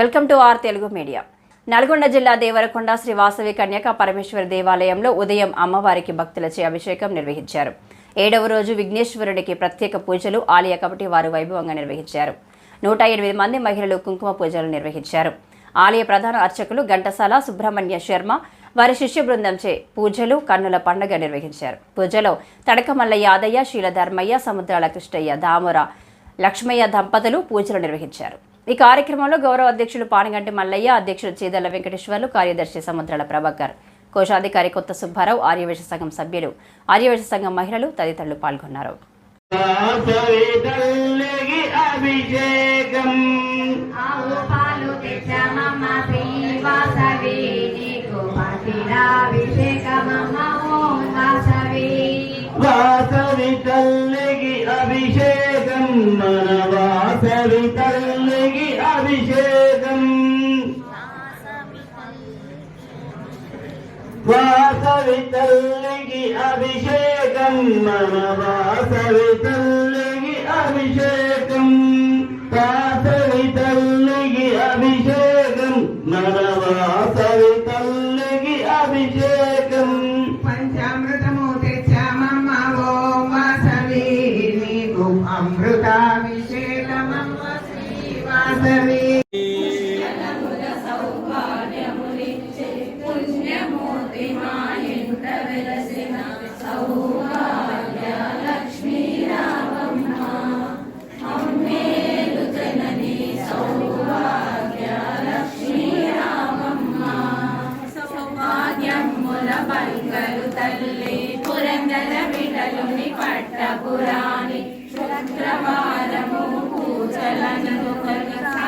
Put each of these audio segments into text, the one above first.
Welcome to our Telugu media. Nalgonda జిల్లా దేవరకొండ శ్రీ వాసవి కన్యక పరమేశ్వర దేవాలయంలో ఉదయం అమ్మవారికి భక్తులచే అభిషేకం నిర్వహించారు. ఏడవ రోజు విఘ్నేశ్వరుడికి ప్రత్యేక పూజలు ఆలయ కమిటీ వారు వైభవంగా నిర్వహించారు. నూట ఎనిమిది మంది మహిళలు కుంకుమ పూజలు నిర్వహించారు. ఆలయ ప్రధాన అర్చకులు ఘంటసాల సుబ్రహ్మణ్య శర్మ వారి శిష్య బృందంచే పూజలు కన్నుల పండుగ నిర్వహించారు. పూజలో తడకమల్ల యాదయ్య శీలధర్మయ్య సముద్రాల కృష్ణయ్య దామోర లక్ష్మయ్య దంపతులు పూజలు నిర్వహించారు. ఈ కార్యక్రమంలో గౌరవ అధ్యక్షులు పానగంటి మల్లయ్య అధ్యక్షులు చీదల వెంకటేశ్వర్లు కార్యదర్శి సముద్రాల ప్రభాకర్ కోశాధికారి కొత్త సుబ్బారావు ఆర్యవేశ సంఘం సభ్యులు ఆర్యవేశ సంఘం మహిళలు తదితరులు పాల్గొన్నారు. వాసవి తల్లికి అభిషేకం. వాసవి తల్లికి అభిషేకం. మన వాసవి తల్లికి అభిషేకం. పురందర విడలుని పట్టపురాణి శుక్రవారము పూజలను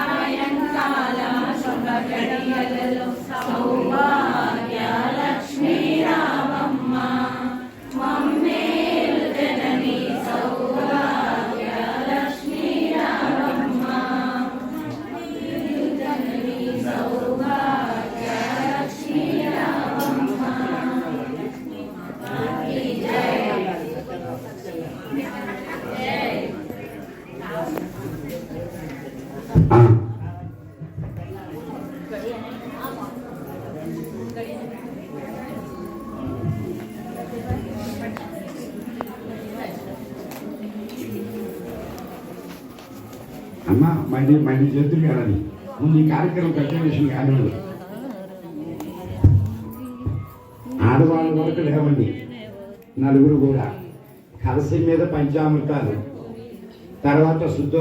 అమ్మ మళ్ళీ మళ్ళీ చేతులు కాదని ముందు ఈ కార్యక్రమం కంటిన్యూషన్ కానివ్వదు ఆడవాళ్ళ వరకు లేవండి. నలుగురు కూడా. కలసి మీద పంచామృతాలు. తర్వాత శుద్ధో